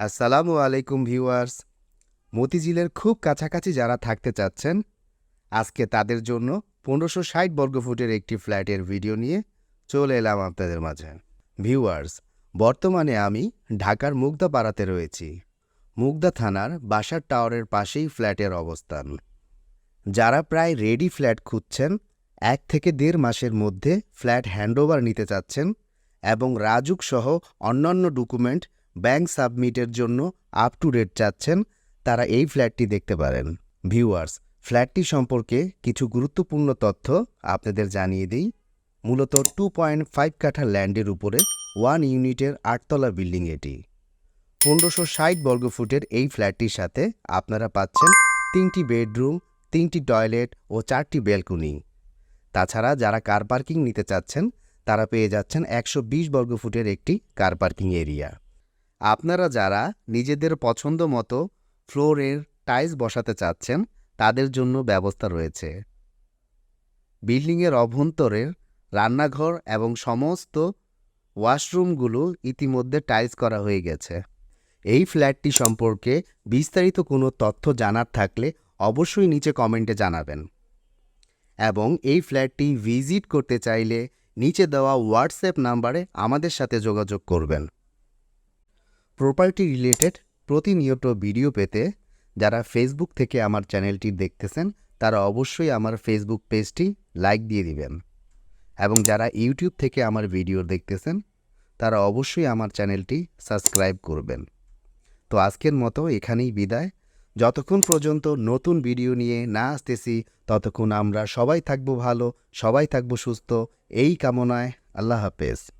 আসসালামু আলাইকুম ভিউয়ার্স। মতিঝিলের খুব কাছাকাছি যারা থাকতে চাচ্ছেন, আজকে তাদের জন্য পনেরোশো ষাট বর্গফুটের একটি ফ্ল্যাটের ভিডিও নিয়ে চলে এলাম আপনাদের মাঝে। ভিউয়ার্স, বর্তমানে আমি ঢাকার মুগদাপাড়াতে রয়েছি। মুগদা থানার বাসার টাওয়ারের পাশেই ফ্ল্যাটের অবস্থান। যারা প্রায় রেডি ফ্ল্যাট খুঁজছেন, এক থেকে দেড় মাসের মধ্যে ফ্ল্যাট হ্যান্ডওভার নিতে চাচ্ছেন এবং রাজুক সহ অন্যান্য ডকুমেন্ট ব্যাংক সাবমিটের জন্য আপ টু ডেট চাচ্ছেন, তারা এই ফ্ল্যাটটি দেখতে পারেন। ভিউয়ার্স, ফ্ল্যাটটি সম্পর্কে কিছু গুরুত্বপূর্ণ তথ্য আপনাদের জানিয়ে দিই। মূলত টু পয়েন্ট ফাইভ কাঠা ল্যান্ডের উপরে ওয়ান ইউনিটের আটতলা বিল্ডিং এটি। পনেরোশো ষাট বর্গফুটের এই ফ্ল্যাটটির সাথে আপনারা পাচ্ছেন তিনটি বেডরুম, তিনটি টয়লেট ও চারটি ব্যালকনি। তাছাড়া যারা কার পার্কিং নিতে চাচ্ছেন তারা পেয়ে যাচ্ছেন একশো বিশ বর্গফুটের একটি কার পার্কিং এরিয়া। আপনারা যারা নিজেদের পছন্দ মতো ফ্লোরের টাইলস বসাতে চাচ্ছেন, তাদের জন্য ব্যবস্থা রয়েছে। বিল্ডিংয়ের অভ্যন্তরের রান্নাঘর এবং সমস্ত ওয়াশরুমগুলো ইতিমধ্যে টাইলস করা হয়ে গেছে। এই ফ্ল্যাটটি সম্পর্কে বিস্তারিত কোনো তথ্য জানার থাকলে অবশ্যই নিচে কমেন্টে জানাবেন। এবং এই ফ্ল্যাটটি ভিজিট করতে চাইলে নিচে দেওয়া হোয়াটসঅ্যাপ নাম্বারে আমাদের সাথে যোগাযোগ করবেন। প্রপার্টি রিলেটেড প্রতিনিয়ত ভিডিও পেতে যারা ফেসবুক থেকে আমার চ্যানেলটি দেখতেছেন, তারা অবশ্যই আমার ফেসবুক পেজটি লাইক দিয়ে দিবেন। এবং যারা ইউটিউব থেকে আমার ভিডিও দেখতেছেন, তারা অবশ্যই আমার চ্যানেলটি সাবস্ক্রাইব করবেন। তো আজকের মতো এখানেই বিদায়। যতক্ষণ পর্যন্ত নতুন ভিডিও নিয়ে না আসতেছি, ততক্ষণ আমরা সবাই থাকব ভালো, সবাই থাকব সুস্থ। এই কামনায় আল্লাহ হাফেজ।